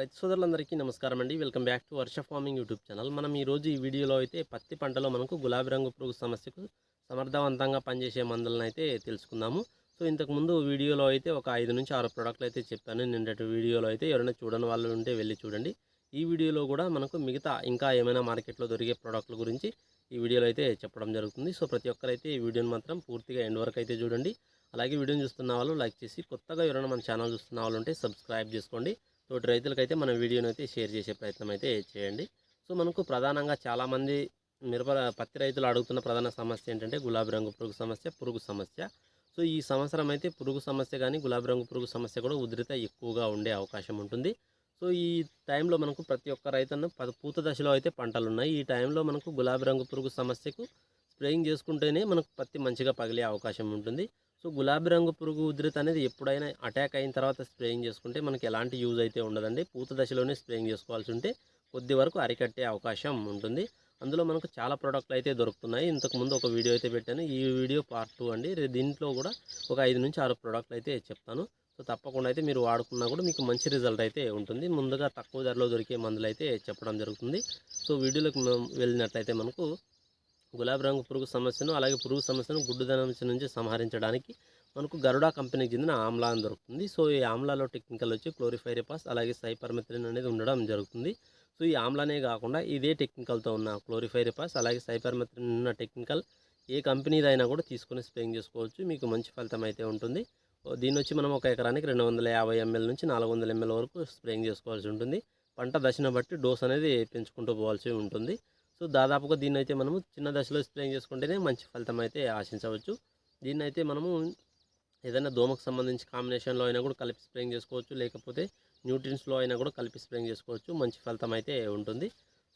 రైతు సోదరులందరికీ నమస్కారం అండి welcome back to Varsha farming YouTube channel. మనం ఈరోజు ఈ వీడియోలో అయితే పత్తి పంటలో మనకు గులాబీ రంగు పురుగు సమస్యకు సమర్థవంతంగా పనిచేసే మందులను అయితే తెలుసుకుందాము. సో ఇంతకుముందు వీడియోలో అయితే ఒక ఐదు నుంచి ఆరు ప్రోడక్ట్లు అయితే చెప్పాను. నిన్నటి వీడియోలో అయితే ఎవరైనా చూడని వాళ్ళు ఉంటే వెళ్ళి చూడండి. ఈ వీడియోలో కూడా మనకు మిగతా ఇంకా ఏమైనా మార్కెట్లో దొరికే ప్రోడక్ట్ల గురించి ఈ వీడియోలో అయితే చెప్పడం జరుగుతుంది. సో ప్రతి ఒక్కరైతే ఈ వీడియోని మాత్రం పూర్తిగా ఎండ్ వరకు అయితే చూడండి. అలాగే వీడియోని చూస్తున్న వాళ్ళు లైక్ చేసి కొత్తగా ఎవరైనా మన ఛానల్ చూస్తున్న వాళ్ళు ఉంటే సబ్స్క్రైబ్ చేసుకోండి. తోటి రైతులకైతే మన వీడియోని అయితే షేర్ చేసే ప్రయత్నం అయితే చేయండి. సో మనకు ప్రధానంగా చాలామంది మిరప పత్తి రైతులు అడుగుతున్న ప్రధాన సమస్య ఏంటంటే గులాబీ రంగు పురుగు సమస్య పురుగు సమస్య. సో ఈ సంవత్సరం అయితే పురుగు సమస్య కానీ గులాబీ రంగు పురుగు సమస్య కూడా ఉధృత ఎక్కువగా ఉండే అవకాశం ఉంటుంది. సో ఈ టైంలో మనకు ప్రతి ఒక్క రైతన్న ప- పూత దశలో అయితే పంటలు ఉన్నాయి ఈ టైంలో మనకు గులాబీ రంగు పురుగు సమస్యకు స్ప్రేయింగ్ చేసుకుంటేనే మనకు పత్తి మంచిగా పగిలే అవకాశం ఉంటుంది. సో గులాబీ రంగు పురుగు ఉధృతి అనేది ఎప్పుడైనా అటాక్ అయిన తర్వాత స్ప్రేయింగ్ చేసుకుంటే మనకి ఎలాంటి యూజ్ అయితే ఉండదండి. పూత దశలోనే స్ప్రేయింగ్ చేసుకోవాల్సి ఉంటే కొద్ది వరకు అరికట్టే అవకాశం ఉంటుంది. అందులో మనకు చాలా ప్రోడక్ట్లు అయితే దొరుకుతున్నాయి. ఇంతకు ముందు ఒక వీడియో అయితే పెట్టాను. ఈ వీడియో పార్ట్ టూ అండి. దీంట్లో కూడా ఒక ఐదు నుంచి ఆరు ప్రోడక్ట్లు అయితే చెప్తాను. సో తప్పకుండా అయితే మీరు వాడుకున్నా కూడా మీకు మంచి రిజల్ట్ అయితే ఉంటుంది. ముందుగా తక్కువ ధరలో దొరికే మందులు అయితే చెప్పడం జరుగుతుంది. సో వీడియోలోకి వెళ్ళినట్లయితే మనకు గులాబీ రంగు పురుగు సమస్యను అలాగే పురుగు సమస్యను గుడ్డుదనం నుంచి సంహరించడానికి మనకు గరుడా కంపెనీకి చెందిన ఆమ్లా అని దొరుకుతుంది. సో ఈ ఆమ్లాలో టెక్నికల్ వచ్చి క్లోరిఫైరిపాస్ అలాగే సైపర్మెథ్రిన్ అనేది ఉండడం జరుగుతుంది. సో ఈ ఆమ్లానే కాకుండా ఇదే టెక్నికల్తో ఉన్న క్లోరిఫైరిపాస్ అలాగే సైపర్మెథ్రిన్ ఉన్న టెక్నికల్ ఏ కంపెనీదైనా కూడా తీసుకొని స్ప్రేయింగ్ చేసుకోవచ్చు. మీకు మంచి ఫలితం అయితే ఉంటుంది. దీని దీన్ని వచ్చి మనం ఒక ఎకరానికి రెండు వందల యాభై ఎంఎల్ నుంచి నాలుగు వందల ఎంఎల్ వరకు స్ప్రేయింగ్ చేసుకోవాల్సి ఉంటుంది. పంట దశను బట్టి డోస్ అనేది పెంచుకుంటూ పోవాల్సి ఉంటుంది. సో దాదాపుగా దీన్ని అయితే మనము చిన్న దశలో స్ప్రేయింగ్ చేసుకుంటేనే మంచి ఫలితం అయితే ఆశించవచ్చు. దీన్ని అయితే మనము ఏదైనా దోమకు సంబంధించి కాంబినేషన్లో అయినా కూడా కలిపి స్ప్రేయింగ్ చేసుకోవచ్చు. లేకపోతే న్యూట్రిన్స్లో అయినా కూడా కలిపి స్ప్రేయింగ్ చేసుకోవచ్చు. మంచి ఫలితం అయితే ఉంటుంది.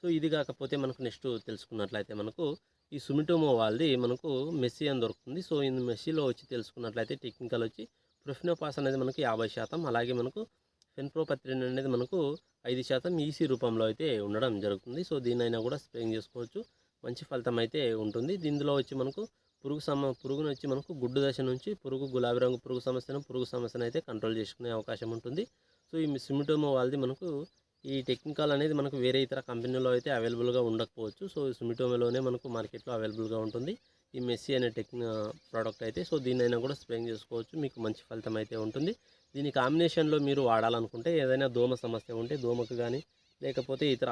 సో ఇది కాకపోతే మనకు నెక్స్ట్ తెలుసుకున్నట్లయితే మనకు ఈ సుమిటోమో వాళ్ళది మనకు మెస్సీ అని దొరుకుతుంది. సో ఈ మెస్సీలో వచ్చి తెలుసుకున్నట్లయితే టెక్నికల్ వచ్చి ప్రొఫినోపాస్ అనేది మనకు యాభై శాతం. అలాగే మనకు ఫెన్ప్రోపత్రిన్ అనేది మనకు ఐదు శాతం ఈసీ రూపంలో అయితే ఉండడం జరుగుతుంది. సో దీనైనా కూడా స్ప్రేయింగ్ చేసుకోవచ్చు. మంచి ఫలితం అయితే ఉంటుంది. దీనిలో వచ్చి మనకు పురుగు సమ పురుగును వచ్చి మనకు గుడ్డు దశ నుంచి పురుగు గులాబీ రంగు పురుగు సమస్యను పురుగు సమస్యను అయితే కంట్రోల్ చేసుకునే అవకాశం ఉంటుంది. సో ఈ సిమిటోమో వాళ్ళది మనకు ఈ టెక్నికల్ అనేది మనకు వేరే ఇతర కంపెనీలో అయితే అవైలబుల్గా ఉండకపోవచ్చు. సో సుమిటోమోలోనే మనకు మార్కెట్లో అవైలబుల్గా ఉంటుంది. ఈ మెస్సీ అనే టెక్ని ప్రోడక్ట్ అయితే. సో దీనైనా కూడా స్ప్రేయింగ్ చేసుకోవచ్చు. మీకు మంచి ఫలితం అయితే ఉంటుంది. దీని కాంబినేషన్లో మీరు వాడాలనుకుంటే ఏదైనా దోమ సమస్య ఉంటే దోమకు కానీ లేకపోతే ఇతర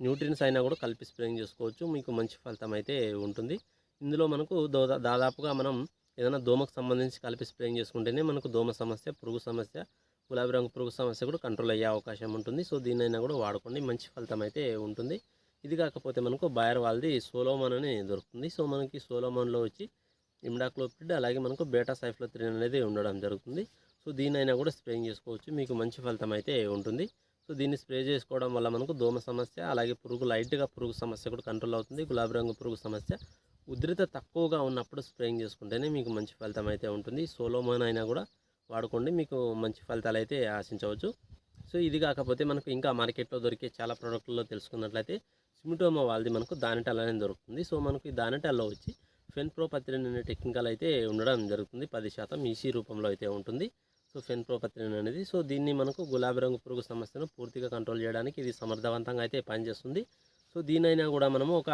న్యూట్రిన్స్ అయినా కూడా కలిపి స్ప్రేయింగ్ చేసుకోవచ్చు. మీకు మంచి ఫలితం అయితే ఉంటుంది. ఇందులో మనకు దాదాపుగా మనం ఏదైనా దోమకు సంబంధించి కలిపి స్ప్రేయింగ్ చేసుకుంటేనే మనకు దోమ సమస్య పురుగు సమస్య గులాబీ రంగు పురుగు సమస్య కూడా కంట్రోల్ అయ్యే అవకాశం ఉంటుంది. సో దీన్నైనా కూడా వాడుకోండి. మంచి ఫలితం అయితే ఉంటుంది. ఇది కాకపోతే మనకు బయర్ వాళ్ళది సోలోమాన్ అని దొరుకుతుంది. సో మనకి సోలోమాన్లో వచ్చి ఇమ్డాక్లోపిడ్ అలాగే మనకు బేటా సైఫ్లో త్రీ అనేది ఉండడం జరుగుతుంది. సో దీనైనా కూడా స్ప్రేయింగ్ చేసుకోవచ్చు. మీకు మంచి ఫలితం అయితే ఉంటుంది. సో దీన్ని స్ప్రే చేసుకోవడం వల్ల మనకు దోమ సమస్య అలాగే పురుగు లైట్గా పురుగు సమస్య కూడా కంట్రోల్ అవుతుంది. గులాబీ రంగు పురుగు సమస్య ఉధృత తక్కువగా ఉన్నప్పుడు స్ప్రేయింగ్ చేసుకుంటేనే మీకు మంచి ఫలితం అయితే ఉంటుంది. సోలోమాన్ అయినా కూడా వాడుకోండి. మీకు మంచి ఫలితాలు అయితే ఆశించవచ్చు. సో ఇది కాకపోతే మనకు ఇంకా మార్కెట్లో దొరికే చాలా ప్రోడక్ట్లలో తెలుసుకున్నట్లయితే సిమిటోమా వాళ్ళది మనకు దానిటల్ అనేది దొరుకుతుంది. సో మనకు ఈ దానిటల్లో వచ్చి ఫెన్ప్రోపత్రిన్ అనే టెక్నికల్ అయితే ఉండడం జరుగుతుంది. పది శాతం ఈసీ రూపంలో అయితే ఉంటుంది. సో ఫెన్ప్రోపత్రిన్ అనేది. సో దీన్ని మనకు గులాబీ రంగు పురుగు సమస్యను పూర్తిగా కంట్రోల్ చేయడానికి ఇది సమర్థవంతంగా అయితే పనిచేస్తుంది. సో దీనైనా కూడా మనము ఒక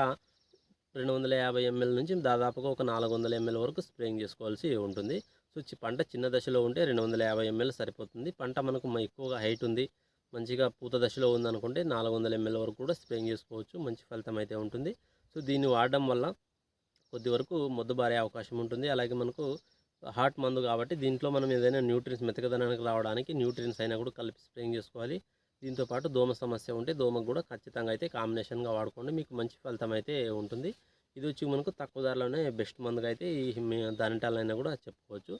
రెండు వందల యాభై ఎంఎల్ నుంచి దాదాపుగా ఒక నాలుగు వందల ఎంఎల్ వరకు స్ప్రేయింగ్ చేసుకోవాల్సి ఉంటుంది. సో పంట చిన్న దశలో ఉంటే రెండు వందల యాభై ఎంఎల్ సరిపోతుంది. పంట మనకు ఎక్కువగా హైట్ ఉంది. మంచిగా పూత దశలో ఉందనుకుంటే నాలుగు వందల ఎంఎల్ వరకు కూడా స్ప్రేయింగ్ చేసుకోవచ్చు. మంచి ఫలితం అయితే ఉంటుంది. సో దీన్ని వాడడం వల్ల కొద్ది వరకు మొద్దుబారే అవకాశం ఉంటుంది. అలాగే మనకు హాట్ మందు కాబట్టి దీంట్లో మనం ఏదైనా న్యూట్రిన్స్ మెతకదనానికి రావడానికి న్యూట్రియన్స్ అయినా కూడా కలిపి స్ప్రేయింగ్ చేసుకోవాలి. దీంతో పాటు దోమ సమస్య ఉంటే దోమకు కూడా ఖచ్చితంగా అయితే కాంబినేషన్గా వాడుకోండి. మీకు మంచి ఫలితం అయితే ఉంటుంది. ఇది వచ్చి మనకు తక్కువ ధరలోనే బెస్ట్ మందుగా అయితే ఈ దానిటాల్ అయినా కూడా చెప్పుకోవచ్చు.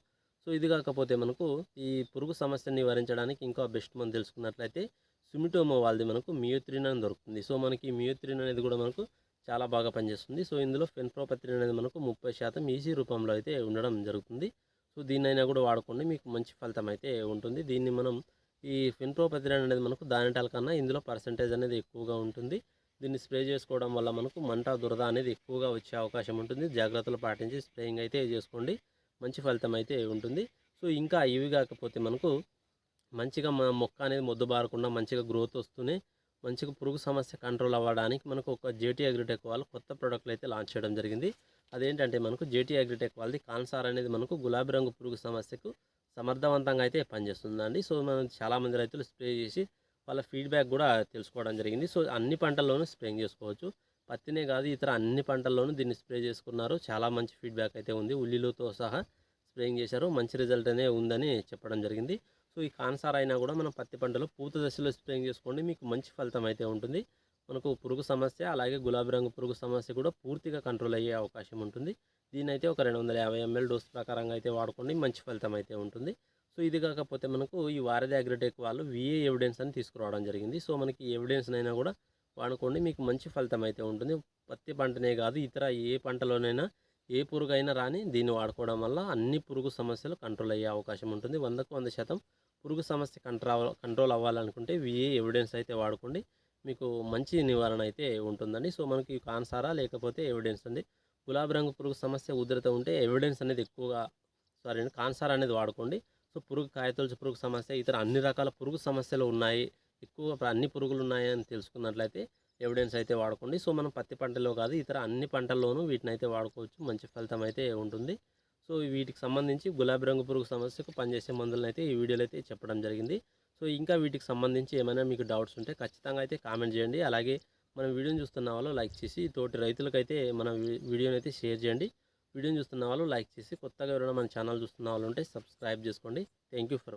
సో ఇది కాకపోతే మనకు ఈ పురుగు సమస్యను నివారించడానికి ఇంకా బెస్ట్ మందు తెలుసుకున్నట్లయితే సుమిటోమో వాళ్ళది మనకు మియోత్రిన్ అని దొరుకుతుంది. సో మనకి మియోత్రిన్ అనేది కూడా మనకు చాలా బాగా పనిచేస్తుంది. సో ఇందులో ఫెన్ప్రోపత్రిన్ అనేది మనకు ముప్పై శాతం ఈజీ రూపంలో అయితే ఉండడం జరుగుతుంది. సో దీన్నైనా కూడా వాడుకోండి. మీకు మంచి ఫలితం అయితే ఉంటుంది. దీన్ని మనం ఈ ఫెన్ప్రోపత్రిన్ అనేది మనకు దానిటాల కన్నా ఇందులో పర్సంటేజ్ అనేది ఎక్కువగా ఉంటుంది. దీన్ని స్ప్రే చేసుకోవడం వల్ల మనకు మంట దురద అనేది ఎక్కువగా వచ్చే అవకాశం ఉంటుంది. జాగ్రత్తలు పాటించి స్ప్రేయింగ్ అయితే చేసుకోండి. మంచి ఫలితం అయితే ఉంటుంది. సో ఇంకా ఇవి కాకపోతే మనకు మంచిగా మన మొక్క అనేది మొద్దు బారకుండా మంచిగా గ్రోత్ వస్తూనే మంచిగా పురుగు సమస్య కంట్రోల్ అవ్వడానికి మనకు ఒక జేటీ అగ్రిటెక్ వాళ్ళు కొత్త ప్రోడక్ట్లు అయితే లాంచ్ చేయడం జరిగింది. అదేంటంటే మనకు జేటీ అగ్రిటెక్ వాళ్ళది కాన్సార్ అనేది మనకు గులాబీ రంగు పురుగు సమస్యకు సమర్థవంతంగా అయితే పనిచేస్తుందండి. సో మనం చాలామంది రైతులు స్ప్రే చేసి వాళ్ళ ఫీడ్బ్యాక్ కూడా తెలుసుకోవడం జరిగింది. సో అన్ని పంటల్లోనూ స్ప్రేయింగ్ చేసుకోవచ్చు. పత్తినే కాదు ఇతర అన్ని పంటల్లోనూ దీన్ని స్ప్రే చేసుకున్నారు. చాలా మంచి ఫీడ్బ్యాక్ అయితే ఉంది. ఉల్లిలతో సహా స్ప్రేయింగ్ చేశారు. మంచి రిజల్ట్ అనే ఉందని చెప్పడం జరిగింది. సో ఈ కాన్సార్ అయినా కూడా మనం పత్తి పంటలో పూత దశలో స్ప్రేయింగ్ చేసుకోండి. మీకు మంచి ఫలితం అయితే ఉంటుంది. మనకు పురుగు సమస్య అలాగే గులాబీ రంగు పురుగు సమస్య కూడా పూర్తిగా కంట్రోల్ అయ్యే అవకాశం ఉంటుంది. దీని అయితే ఒక రెండు వందల యాభై ఎంఎల్ డోస్ ప్రకారంగా అయితే వాడుకోండి. మంచి ఫలితం అయితే ఉంటుంది. సో ఇది కాకపోతే మనకు ఈ వారధి అగ్రిటెక్ వాళ్ళు విఏ ఎవిడెన్స్ అని తీసుకురావడం జరిగింది. సో మనకి ఎవిడెన్స్ అయినా కూడా వాడుకోండి. మీకు మంచి ఫలితం అయితే ఉంటుంది. పత్తి పంటనే కాదు ఇతర ఏ పంటలోనైనా ఏ పురుగు అయినా రాని దీన్ని వాడుకోవడం వల్ల అన్ని పురుగు సమస్యలు కంట్రోల్ అయ్యే అవకాశం ఉంటుంది. వందకు వంద శాతం పురుగు సమస్య కంట్రోల్ కంట్రోల్ అవ్వాలనుకుంటే విఏ ఎవిడెన్స్ అయితే వాడుకోండి. మీకు మంచి నివారణ అయితే ఉంటుందండి. సో మనకి కాన్సారా లేకపోతే ఎవిడెన్స్ అండి. గులాబీ రంగు పురుగు సమస్య ఉధృత ఉంటే ఎవిడెన్స్ అనేది ఎక్కువగా సారీ అండి కాన్సార్ అనేది వాడుకోండి. సో పురుగు కాయతొలచు పురుగు సమస్య ఇతర అన్ని రకాల పురుగు సమస్యలు ఉన్నాయి. ఎక్కువగా అన్ని పురుగులు ఉన్నాయి అని తెలుసుకున్నట్లయితే ఎవిడెన్స్ అయితే వాడుకోండి. సో మనం పత్తి పంటలో కాదు ఇతర అన్ని పంటల్లోనూ వీటిని అయితే వాడుకోవచ్చు. మంచి ఫలితం అయితే ఉంటుంది. సో వీటికి సంబంధించి గులాబీ రంగు పురుగు సమస్యకు పనిచేసే మందులను అయితే ఈ వీడియోలో అయితే చెప్పడం జరిగింది. సో ఇంకా వీటికి సంబంధించి ఏమైనా మీకు డౌట్స్ ఉంటే ఖచ్చితంగా అయితే కామెంట్ చేయండి. అలాగే మనం వీడియోని చూస్తున్న వాళ్ళు లైక్ చేసి తోటి రైతులకైతే మన వీడియోని అయితే షేర్ చేయండి. వీడియోని చూస్తున్న వాళ్ళు లైక్ చేసి కొత్తగా ఎవరైనా మన ఛానల్ చూస్తున్న వాళ్ళు ఉంటే సబ్స్క్రైబ్ చేసుకోండి. Thank you for